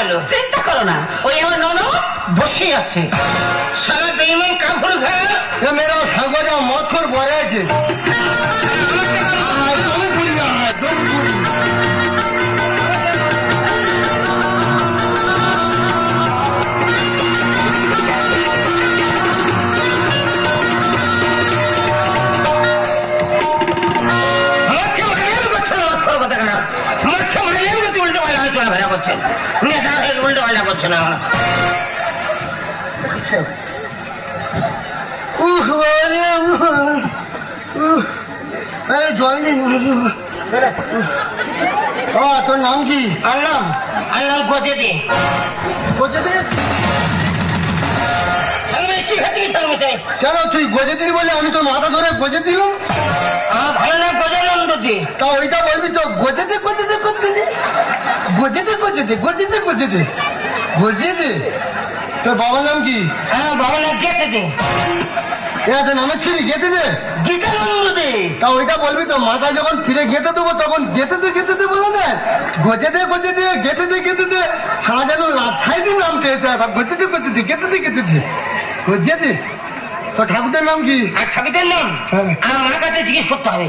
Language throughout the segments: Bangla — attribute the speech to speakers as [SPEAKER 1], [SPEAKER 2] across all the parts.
[SPEAKER 1] বলো
[SPEAKER 2] চিন্তা করো না। ওই আমার ননদ বসে আছে।
[SPEAKER 1] সারা বেইমান কাপড় খায়
[SPEAKER 3] এ মেয়েরা সাগজা মৎখর বয়ে আছে।
[SPEAKER 1] পাল্টা করছেন
[SPEAKER 3] উহ, জল দিন ও তোর নাম কি?
[SPEAKER 1] আনলাম আনলাম গজে দিয়ে
[SPEAKER 3] গোজে দে কেন তুই গোজে দিলি বলে? আমি তোর মাথা ধরে গোজে দিলাম।
[SPEAKER 1] ভালো দি
[SPEAKER 3] তা ওইটা বলবি তো গোজে দে গোজে দে করতে দে। গোজে দে গোজে দে গোজে দে গোজে দে। গোজে দে। তোর বাবার নাম কি?
[SPEAKER 1] হ্যাঁ বাবা নাম গেছে দে
[SPEAKER 3] এটা নামের ছিলি গেতে দে।
[SPEAKER 1] গীতানন্দ দে।
[SPEAKER 3] তা ওইটা বলবি তো মাথা যখন ফিরে গেতে দেবো তখন গেতে দে গেতে দে বলে না গজে দে গজে দে গেতে দে গেতে দে। সারা যেন সাইডের নাম পেয়েছে গজে দে গজে দে গেতে দে গেতে দে। গজে তো ঠাকুরটার নাম কি?
[SPEAKER 1] আর ছাবিদের নাম?
[SPEAKER 3] হ্যাঁ।
[SPEAKER 1] আমার মার কাছে জিজ্ঞেস করতে হবে।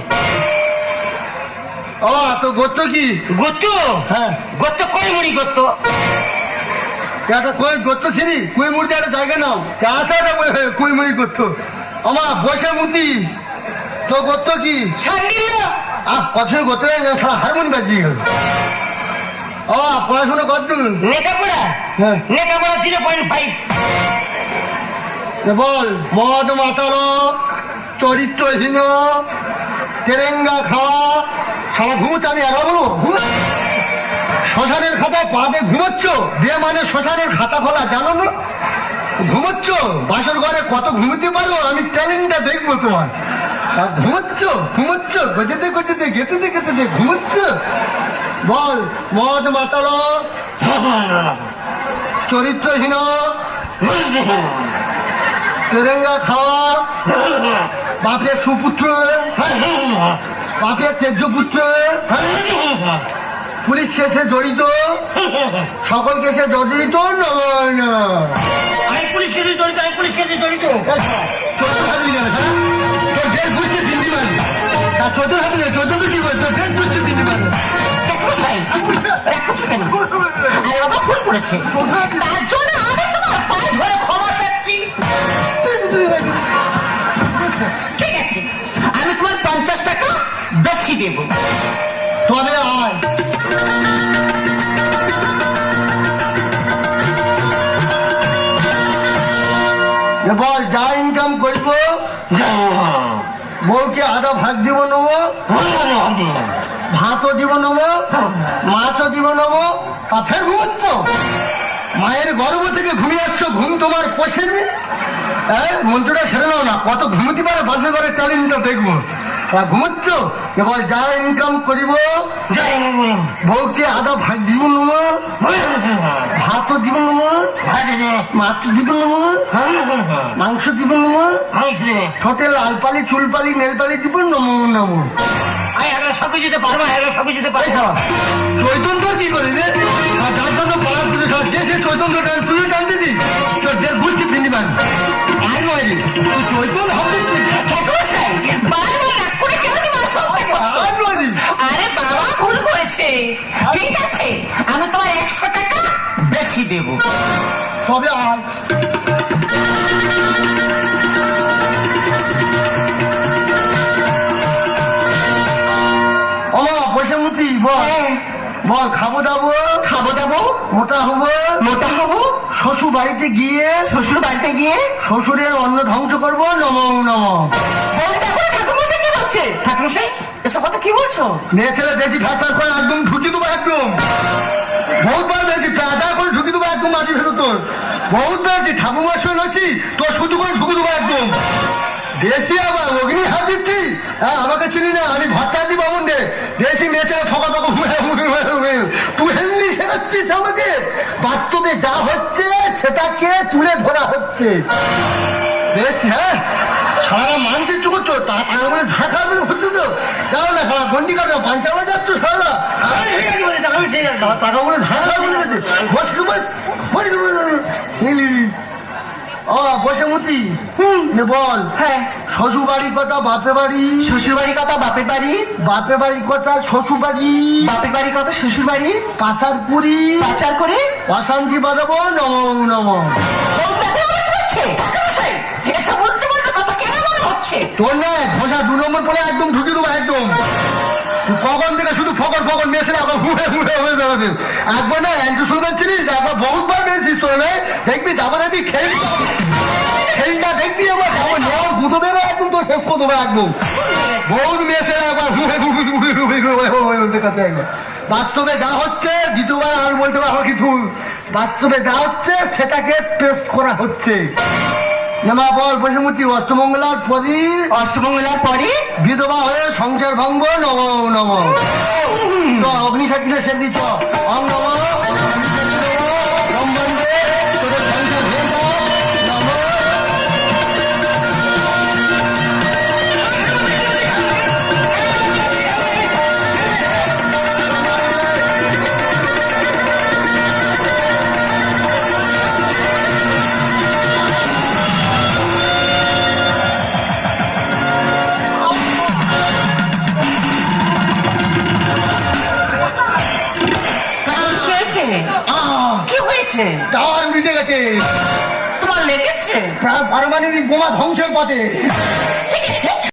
[SPEAKER 3] ও তো গোত্র কি?
[SPEAKER 1] গোত্র?
[SPEAKER 3] হ্যাঁ।
[SPEAKER 1] গোত্র কয় মুড়ি গোত্র?
[SPEAKER 3] একটা কই গোত্র ছিলি? কুই মূর্তি একটা জায়গা নাও। চাষাটা কুই মুড়ি গোত্র। আমার বসে মূর্তি তো গোত্র কি? আহ কত গোত্র সারা হারমোনি বাজিয়ে গেল। ও পড়াশোনা কত
[SPEAKER 1] লেখাপড়া?
[SPEAKER 3] হ্যাঁ।
[SPEAKER 1] লেখাপড়া জিরো পয়েন্ট ফাইভ
[SPEAKER 3] বল মদ মাতালো চরিত্রহীন তেরেঙ্গা খাওয়া সারা ঘুমোচ্ছে আমি একা বলব? শ্মশানের খাতা পাতে ঘুমোচ্ছ? বিয়ে মানে শ্মশানের খাতা খোলা জানো না? ঘুমোচ্ছ? বাসর ঘরে কত ঘুমোতে পারো? আমি ট্যালেন্টটা দেখব তোমার। আর ঘুমোচ্ছ? ঘুমোচ্ছ? গজেতে গজেতে গেতেতে গেতেতে ঘুমোচ্ছ? বল মদ মাতালো চরিত্রহীন তেরেঙ্গা খাওয়া বাপের সুপুত্র বাপের তেজ্য পুত্র পুলিশ কেসে জড়িত সকল কেসে জড়িত নয় না
[SPEAKER 1] আমি পুলিশ কেসে জড়িত আমি পুলিশ কেসে জড়িত।
[SPEAKER 3] চোদ্দ হাতে যাবে তোর দেড় ফুটছে তিনটি মারি তা চোদ্দ হাতে যাবে চোদ্দ তো কি করে তোর দেড় ফুটছে তিনটি মারি
[SPEAKER 2] মশাই, রাখছো কেন? আরে বাবা ভুল করেছে। তার জন্য দেবো
[SPEAKER 3] তবে বল যা ইনকাম বউকে ভাগ দিব নেব ভাতও দিব নেব মাছও দিব নেব তা ফের মায়ের গর্ভ থেকে ঘুমিয়ে আসছো ঘুম তোমার পোষেনি হ্যাঁ মন্ত্রটা সেরে নাও না কত ঘুমোতে পারে পাশে ঘরে ট্যালেন্টটা দেখব তা ঘুমোচ্ছ? এবার যা ইনকাম করিব বউকে আধা ভাগ দিব নেব ভাতও দিব মাছ দিব মাংস দিব ঠোঁটে লাল পালি চুল পালি নেল পালি দিব নমো নমো
[SPEAKER 1] সবই যেতে পারব এরা সবই যেতে পারব।
[SPEAKER 3] চৈতন্য কি করি রে
[SPEAKER 2] ঠিক আছে আমি তোমার একশো টাকা বেশি দেবো।
[SPEAKER 3] তবে আর বসে বল। বল খাব দাবো?
[SPEAKER 2] খাব দাবো?
[SPEAKER 3] মোটা হব?
[SPEAKER 2] মোটা হব?
[SPEAKER 3] শ্বশুর বাড়িতে গিয়ে
[SPEAKER 2] শ্বশুর বাড়িতে গিয়ে?
[SPEAKER 3] শ্বশুরের অন্ন ধ্বংস করব নম নম।
[SPEAKER 2] কি বলছে এসব কথা কি বলছো?
[SPEAKER 3] হ্যাঁ আমাকে চিনি না, আমি ভট্টা দিব দে দেশি মেয়ে ছেলে ফকা ফকা তুই শেখাচ্ছিস আমাকে। বাস্তবে যা হচ্ছে, সেটাকে তুলে ধরা হচ্ছে। বেশ হ্যাঁ সারা মানুষের চোখ তো তার মানে ঝাঁকা বেরো হচ্ছে তো। যাও না সারা। গন্ডি কাটো পাঞ্চাবা যাচ্ছ সারা টাকাগুলো ঝাঁকা করে গেছে বসকে ও বল।
[SPEAKER 2] হ্যাঁ।
[SPEAKER 3] কথা বাড়ি।
[SPEAKER 2] কথা বাড়ি।
[SPEAKER 3] বাড়ির কথা
[SPEAKER 2] বাড়ির কথা
[SPEAKER 3] পাচার
[SPEAKER 2] পাচার
[SPEAKER 3] অশান্তি বাজাবো নম নম।
[SPEAKER 2] মনে
[SPEAKER 3] হয়ে বাস্তবে যা হচ্ছে দ্বিতীয়বার আর বলতে পারব কিছু বাস্তবে যা হচ্ছে সেটাকে টেস্ট করা হচ্ছে নেমা বল অষ্টমঙ্গলার পরই
[SPEAKER 2] অষ্টমঙ্গলার পরে
[SPEAKER 3] বিধবা হয়ে সংসার ভঙ্গ নম নম। তো অগ্নি সাক্ষীরা সে দিচ্ছ। অং নম
[SPEAKER 2] হয়েছে
[SPEAKER 3] টাওয়ার উল্টে গেছে।
[SPEAKER 2] তোমার লেগেছে?
[SPEAKER 3] পারমাণবিক বোমা ধ্বংসের পথে।